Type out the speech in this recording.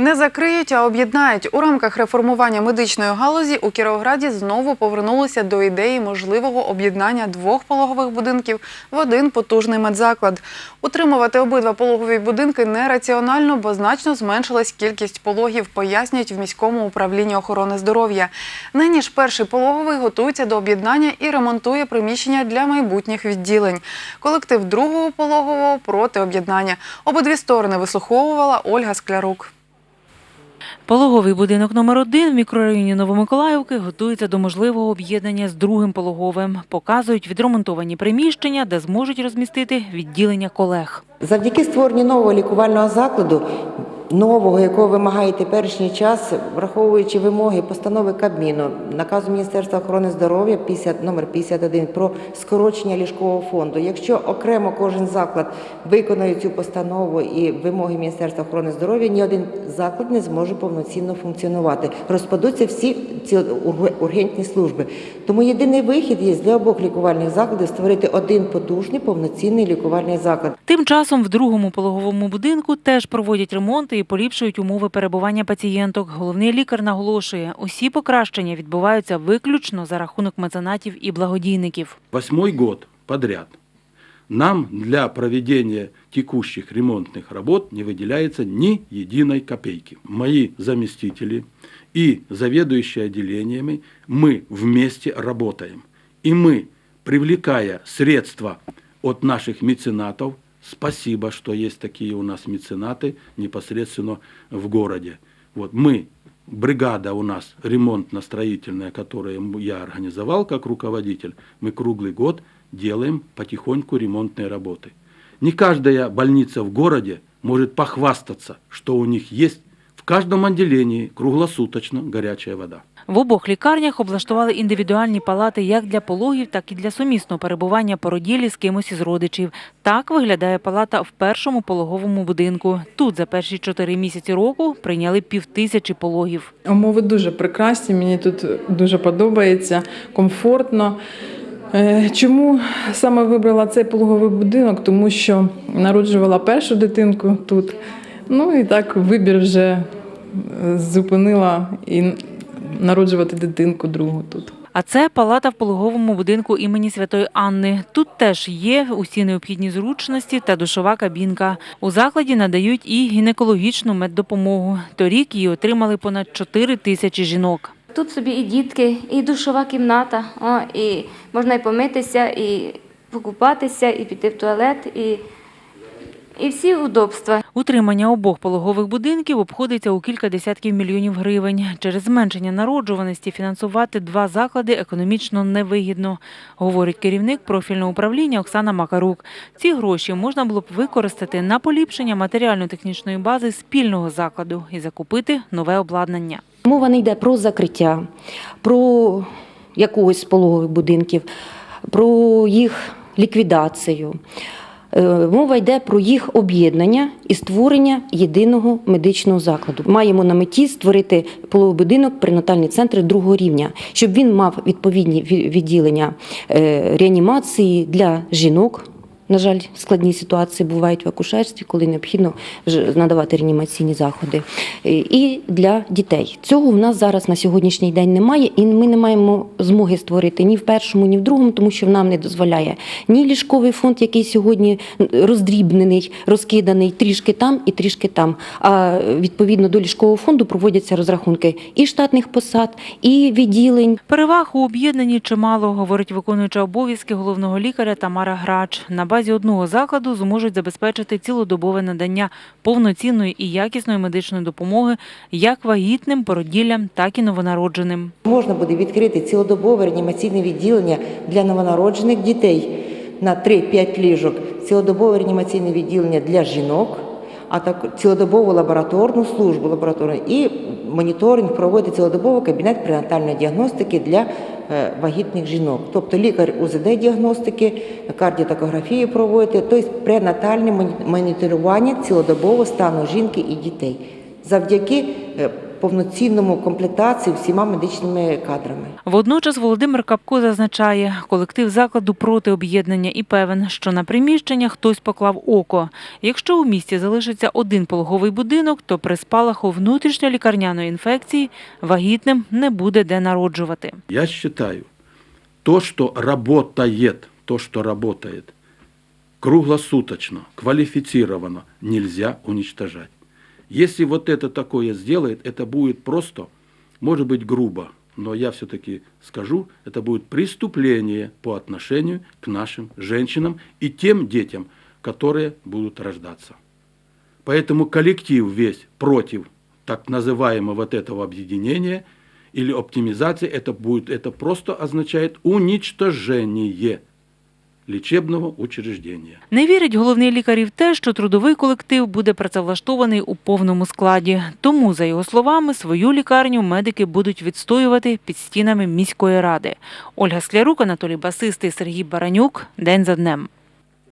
Не закриють, а об'єднають. У рамках реформування медичної галузі у Кіровограді знову повернулися до ідеї можливого об'єднання двох пологових будинків в один потужний медзаклад. Утримувати обидва пологові будинки нераціонально, бо значно зменшилась кількість пологів, пояснюють в міському управлінні охорони здоров'я. Нині ж перший пологовий готується до об'єднання і ремонтує приміщення для майбутніх відділень. Колектив другого пологового проти об'єднання. Обидві сторони вислуховувала Ольга Склярук. Пологовий будинок номер 1 в мікрорайоні Новомиколаївки готується до можливого об'єднання з другим пологовим. Показують відремонтовані приміщення, де зможуть розмістити відділення колег. Завдяки створенню нового лікувального закладу, нового, якого вимагає теперішній час, враховуючи вимоги постанови Кабміну, наказу Міністерства охорони здоров'я 50, номер 51 про скорочення ліжкового фонду. Якщо окремо кожен заклад виконує цю постанову і вимоги Міністерства охорони здоров'я, ні один заклад не зможе повноцінно функціонувати. Розпадуться всі ці ургентні служби. Тому єдиний вихід є для обох лікувальних закладів створити один потужний повноцінний лікувальний заклад. Тим часом в другому пологовому будинку теж проводять ремонти і поліпшують умови перебування пацієнток. Головний лікар наголошує, усі покращення відбуваються виключно за рахунок меценатів і благодійників. восьмой год подряд нам для проведения текущих ремонтных работ не выделяется ни единой копейки. Мои заместители и заведующие отделениями, мы вместе работаем. И мы, привлекая средства от наших меценатов, Спасибо, что есть такие у нас меценаты непосредственно в городе. Вот мы бригада у нас ремонтно-строительная, которую я организовал как руководитель, мы круглый год делаем потихоньку ремонтные работы. Не каждая больница в городе может похвастаться, что у них есть каждом отделении круглосуточно горячая вода. В обох лікарнях облаштували індивідуальні палати як для пологів, так і для сумісного перебування породілі з кимось із родичів. Так виглядає палата в першому пологовому будинку. Тут за перші чотири місяці року прийняли півтисячі пологів. Умови дуже прекрасні, мені тут дуже подобається, комфортно. Е, Чому саме вибрала цей пологовий будинок? Тому що народжувала першу дитинку тут. Ну і так вибір вже зупинила і народжувати дитинку другу тут. А це палата в пологовому будинку імені Святої Анни. Тут теж є усі необхідні зручності та душова кабінка. У закладі надають і гінекологічну меддопомогу. Торік її отримали понад 4 тисячі жінок. Тут собі і дітки, і душова кімната, о, і можна і помитися, і покупатися, і піти в туалет, і, і всі удобства. Утримання обох пологових будинків обходиться у кілька десятків мільйонів гривень. Через зменшення народжуваності фінансувати два заклади економічно невигідно, говорить керівник профільного управління Оксана Макарук. Ці гроші можна було б використати на поліпшення матеріально-технічної бази спільного закладу і закупити нове обладнання. Мова не йде про закриття, про якогось з пологових будинків, про їх ліквідацію. Е, Мова йде про їх об'єднання і створення єдиного медичного закладу. Маємо на меті створити полубудинок будинок пренатальний центр другого рівня, щоб він мав відповідні відділення е, реанімації для жінок. На жаль, складні ситуації бувають в акушерстві, коли необхідно надавати реанімаційні заходи. І для дітей. Цього в нас зараз на сьогоднішній день немає, і ми не маємо змоги створити ні в першому, ні в другому, тому що нам не дозволяє ні ліжковий фонд, який сьогодні роздрібнений, розкиданий трішки там і трішки там. А відповідно до ліжкового фонду проводяться розрахунки і штатних посад, і відділень. Переваг у об'єднанні чимало, говорить виконуюча обов'язки головного лікаря Тамара Грач. На базі одного закладу зможуть забезпечити цілодобове надання повноцінної і якісної медичної допомоги як вагітним, породіллям, так і новонародженим. Можна буде відкрити цілодобове реанімаційне відділення для новонароджених дітей на 3-5 ліжок, цілодобове реанімаційне відділення для жінок, а так цілодобову лабораторну службу лабораторну і моніторинг проводить цілодобово кабінет пренатальної діагностики для е, вагітних жінок. Тобто лікар УЗД-діагностики, кардіотокографію проводити, тобто пренатальне моні- моніторування цілодобово стану жінки і дітей. Завдяки е, повноцінному комплектації всіма медичними кадрами. Водночас Володимир Капко зазначає, колектив закладу проти об'єднання і певен, що на приміщення хтось поклав око. Якщо у місті залишиться один пологовий будинок, то при спалаху внутрішньолікарняної інфекції вагітним не буде де народжувати. Я считаю, то, что работает, то, что работает, круглосуточно, квалифицированно, нельзя уничтожать. Если вот это такое сделает, это будет просто, может быть, грубо, но я все-таки скажу, это будет преступление по отношению к нашим женщинам и тем детям, которые будут рождаться. Поэтому коллектив весь против так называемого вот этого объединения или оптимизации, это, будет, это просто означает уничтожение лечебного учреждення. Не вірить головний лікар в те, що трудовий колектив буде працевлаштований у повному складі. Тому, за його словами, свою лікарню медики будуть відстоювати під стінами міської ради. Ольга Склярук, Анатолій Басистий, Сергій Баранюк. День за днем.